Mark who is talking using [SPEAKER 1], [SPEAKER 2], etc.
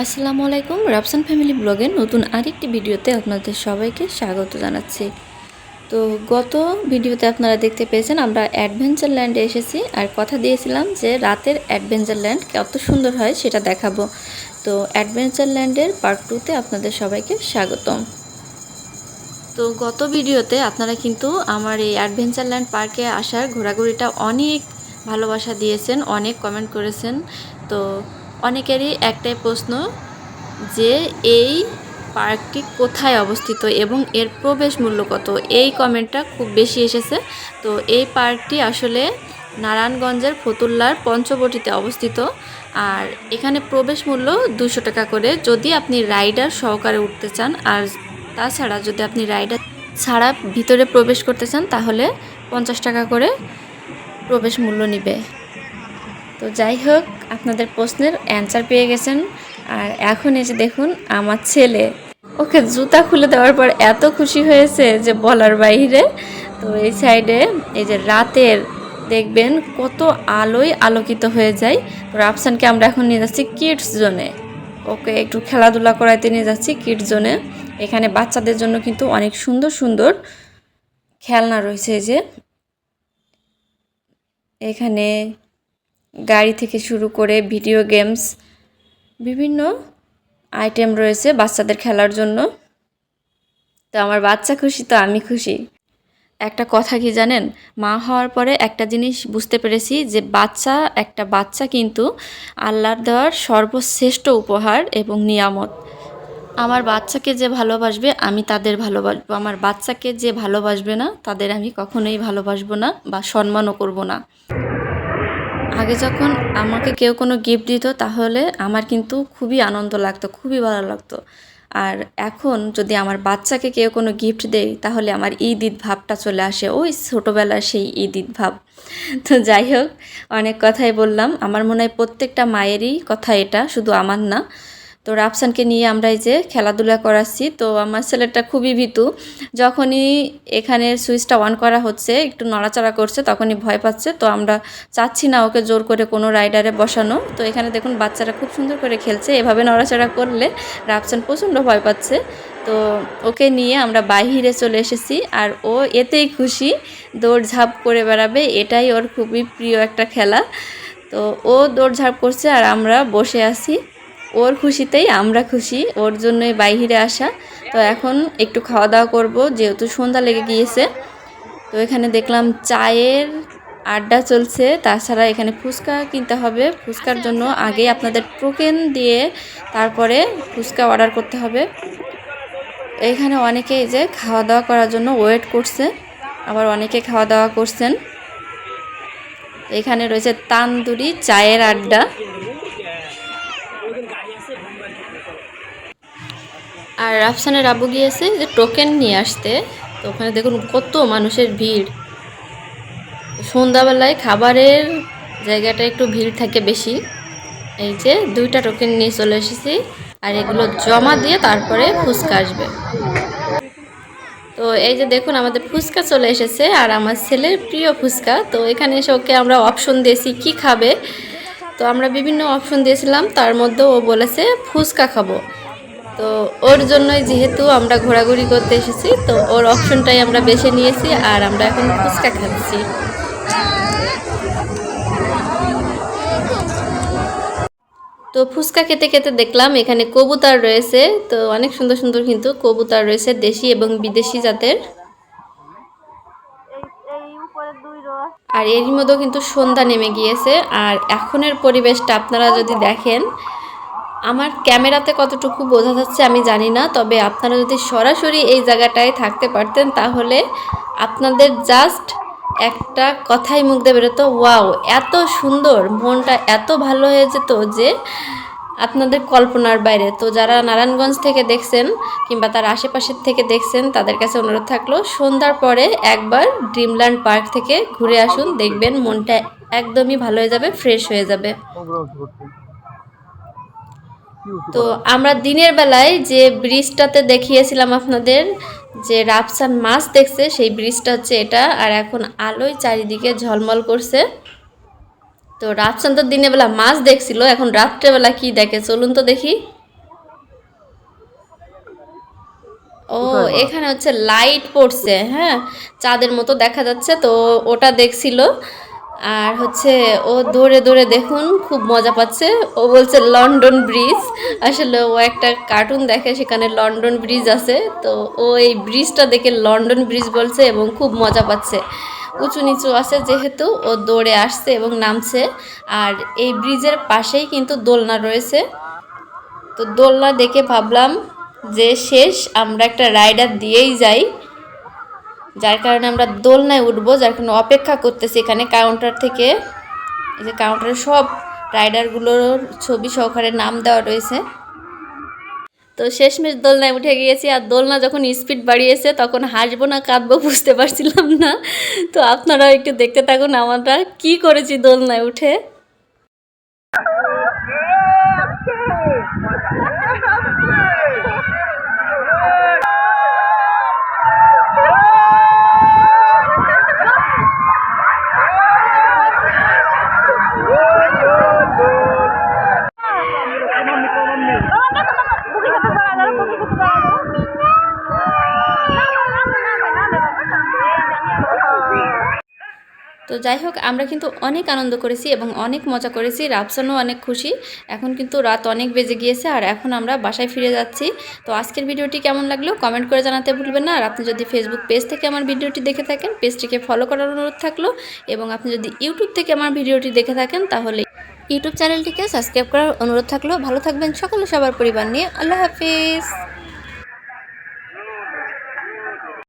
[SPEAKER 1] আসসালামু আলাইকুম রাবসান ফ্যামিলি ব্লগের নতুন আরেকটি ভিডিওতে আপনাদের সবাইকে স্বাগত জানাচ্ছি। তো গত ভিডিওতে আপনারা দেখতে পেয়েছেন, আমরা অ্যাডভেঞ্চার ল্যান্ডে এসেছি আর কথা দিয়েছিলাম যে রাতের অ্যাডভেঞ্চার ল্যান্ড কত সুন্দর হয় সেটা দেখাবো। তো অ্যাডভেঞ্চার ল্যান্ডের পার্ট টুতে আপনাদের সবাইকে স্বাগতম। তো গত ভিডিওতে আপনারা কিন্তু আমার এই অ্যাডভেঞ্চার ল্যান্ড পার্কে আসার ঘোরাঘুরিটা অনেক ভালোবাসা দিয়েছেন, অনেক কমেন্ট করেছেন। তো অনেকেরই একটাই প্রশ্ন যে, এই পার্কটি কোথায় অবস্থিত এবং এর প্রবেশ মূল্য কত? এই কমেন্টটা খুব বেশি এসেছে। তো এই পার্কটি আসলে নারায়ণগঞ্জের ফতুল্লার পঞ্চবটিতে অবস্থিত। আর এখানে প্রবেশ মূল্য দুশো টাকা করে। যদি আপনি রাইডার সহকারে উঠতে চান, আর তাছাড়া যদি আপনি রাইডার ছাড়া ভিতরে প্রবেশ করতে চান, তাহলে পঞ্চাশ টাকা করে। প্রবেশ মূল্য নিবে। তো যাই হোক, আপনাদের প্রশ্নের অ্যান্সার পেয়ে গেছেন। আর এখন যে দেখুন, আমার ছেলে। ওকে জুতা খুলে দেওয়ার পর এত খুশি হয়েছে যে বলার বাইরে। তো এই সাইডে এই যে রাতের দেখবেন কত আলোয় আলোকিত হয়ে যায়। তো রাফসানকে আমরা এখন নিয়ে যাচ্ছি কিডস জোনে ওকে একটু খেলাধুলা করাইতে নিয়ে যাচ্ছি কিডস জোনে এখানে বাচ্চাদের জন্য কিন্তু অনেক সুন্দর সুন্দর খেলনা রয়েছে যে। এখানে গাড়ি থেকে শুরু করে ভিডিও গেমস, বিভিন্ন আইটেম রয়েছে বাচ্চাদের খেলার জন্য। তো আমার বাচ্চা খুশি, তো আমি খুশি। একটা কথা কি জানেন? মা হওয়ার পরে একটা জিনিস বুঝতে পেরেছি যে বাচ্চা, একটা বাচ্চা কিন্তু আল্লাহর দেওয়ার সর্বশ্রেষ্ঠ উপহার এবং নিয়ামত। আমার বাচ্চাকে যে ভালোবাসবে, আমি তাদের ভালোবাসবো আমার বাচ্চাকে যে ভালোবাসবে না, তাদের আমি কখনোই ভালোবাসবো না বা সম্মানও করব না। আগে যখন আমাকে কেউ কোনো গিফট দিত, তাহলে আমার কিন্তু খুবই আনন্দ লাগতো, খুবই ভালো লাগতো। আর এখন যদি আমার বাচ্চাকে কেউ কোনো গিফট দেয়, তাহলে আমার ঈদ ঈদ ভাবটা চলে আসে, ওই ছোটোবেলার সেই ঈদ ঈদ ভাব। তো যাই হোক, অনেক কথাই বললাম। আমার মনে হয় প্রত্যেকটা মায়েরই কথা এটা, শুধু আমার না। তো রাফসানকে নিয়ে আমরা এই যে খেলাধুলা করাচ্ছি। তো আমার ছেলেটা খুবই ভীতু। যখনই এখানে সুইচটা অন করা হচ্ছে, একটু নড়াচড়া করছে, তখনই ভয় পাচ্ছে। তো আমরা চাচ্ছি না ওকে জোর করে কোনো রাইডারে বসানো। তো এখানে দেখুন বাচ্চারা খুব সুন্দর করে খেলছে। এভাবে নড়াচড়া করলে রাফসান প্রচণ্ড ভয় পাচ্ছে। তো ওকে নিয়ে আমরা বাহিরে চলে এসেছি আর ও এতেই খুশি দৌড়ঝাঁপ করে বেড়াবে। এটাই ওর খুবই প্রিয় একটা খেলা। তো ও দৌড়ঝাঁপ করছে আর আমরা বসে আছি। ওর খুশিতেই আমরা খুশি, ওর জন্যই বাইরে আসা। তো এখন একটু খাওয়া দাওয়া করব, যেহেতু সন্ধ্যা লেগে গিয়েছে। তো এখানে দেখলাম চায়ের আড্ডা চলছে, তাছাড়া এখানে ফুচকা কিনতে হবে। ফুচকার জন্য আগে আপনাদের টোকেন দিয়ে তারপরে ফুচকা অর্ডার করতে হবে। এখানে অনেকে এই যে খাওয়া দাওয়া করার জন্য ওয়েট করছে, আবার অনেকে খাওয়া দাওয়া করছেন। এখানে রয়েছে তান্দুরি চায়ের আড্ডা। আর রাফসানের আবু গিয়েছে যে টোকেন নিয়ে আসতে। তো ওখানে দেখুন কত মানুষের ভিড়। সন্ধ্যাবেলায় খাবারের জায়গাটা একটু ভিড় থাকে বেশি। এই যে দুইটা টোকেন নিয়ে চলে এসেছি আর এগুলো জমা দিয়ে তারপরে ফুচকা আসবে। তো এই যে দেখুন আমাদের ফুচকা চলে এসেছে আর আমার ছেলের প্রিয় ফুচকা। তো এখানে এসে ওকে আমরা অপশন দিয়েছি কি খাবে। তো আমরা বিভিন্ন অপশন দিয়েছিলাম, তার মধ্যে ও বলেছে ফুচকা খাব। তো ওর জন্যই যেহেতু আমরা ঘোরাঘুরি করতে এসেছি, তো ওর অপশনটাই আমরা বেছে নিয়েছি আর আমরা এখন ফুচকা খাচ্ছি। তো ফুচকা খেতে খেতে দেখলাম এখানে কবুতর রয়েছে, তো অনেক সুন্দর সুন্দর কিন্তু কবুতর রয়েছে, দেশি এবং বিদেশি জাতের। আর এরই মধ্যেও কিন্তু সন্ধ্যা নেমে গিয়েছে। আর এখনের পরিবেশটা আপনারা যদি দেখেন, আমার ক্যামেরাতে কতটুকু বোঝা যাচ্ছে আমি জানি না, তবে আপনারা যদি সরাসরি এই জায়গাটায় থাকতে পারতেন তাহলে আপনাদের জাস্ট একটা কথাই মুখ দিয়ে বেরোতো, ওয়াও, এত সুন্দর, মনটা এত ভালো হয়ে যেত যে আপনাদের কল্পনার বাইরে। তো যারা নারায়ণগঞ্জ থেকে দেখছেন কিংবা তার আশেপাশের থেকে দেখছেন, তাদের কাছে অনুরোধ থাকল, সন্ধ্যার পরে একবার ড্রিমল্যান্ড পার্ক থেকে ঘুরে আসুন, দেখবেন মনটা একদমই ভালো হয়ে যাবে, ফ্রেশ হয়ে যাবে। তো আমরা দিনের বেলায় যে ব্রিজটাতে দেখিয়েছিলাম আপনাদের, যে রাফসান মাছ দেখছে, সেই ব্রিজটা হচ্ছে এটা, আর এখন আলোয় চারিদিকে ঝলমল করছে। তো রাতসান তো দিনের বেলা মাছ দেখছিল এখন রাত্রেবেলা কি দেখে? চলুন তো দেখি। ও এখানে হচ্ছে লাইট পড়ছে হ্যাঁ? চাঁদের মতো দেখা যাচ্ছে তো ওটা দেখছিল। আর হচ্ছে ও দৌড়ে দৌড়ে দেখুন খুব মজা পাচ্ছে। ও বলছে লন্ডন ব্রিজ আসলে ও একটা কার্টুন দেখে সেখানে লন্ডন ব্রিজ আছে। তো ও এই ব্রিজটা দেখে লন্ডন ব্রিজ বলছে এবং খুব মজা পাচ্ছে। উঁচু নিচু আছে যেহেতু, ও দৌড়ে আসছে এবং নামছে। আর এই ব্রিজের পাশেই কিন্তু দোলনা রয়েছে। তো দোলনা দেখে ভাবলাম যে শেষ, আমরা একটা রাইডার দিয়েই যাই। যার কারণে আমরা দোলনায় উঠবো, যার কারণে অপেক্ষা করতেছি এখানে কাউন্টার থেকে। এই যে কাউন্টারে সব রাইডারগুলোর ছবি সহকারে নাম দেওয়া রয়েছে। তো শেষমেশ দোলনায় উঠে গিয়েছি আর দোলনা যখন স্পিড বাড়িয়েছে তখন হাসবো না কাঁদবো বুঝতে পারছিলাম না তো আপনারাও একটু দেখতে থাকুন আমরা কি করেছি দোলনায় উঠে তো যাই হোক, আমরা কিন্তু অনেক আনন্দ করেছি এবং অনেক মজা করেছি। রাফসানও অনেক খুশি। এখন কিন্তু রাত অনেক বেজে গিয়েছে আর এখন আমরা বাসায় ফিরে যাচ্ছি। তো আজকের ভিডিওটি কেমন লাগল কমেন্ট করে জানাতে ভুলবেন না। আর আপনি যদি ফেসবুক পেজ থেকে আমার ভিডিওটি দেখে থাকেন পেজটিকে ফলো করার অনুরোধ থাকল এবং আপনি যদি ইউটিউব থেকে আমার ভিডিওটি দেখে থাকেন, তাহলে ইউটিউব চ্যানেলটিকে সাবস্ক্রাইব করার অনুরোধ থাকল। ভালো থাকবেন সকলে, সবার পরিবার নিয়ে। আল্লাহ হাফিজ।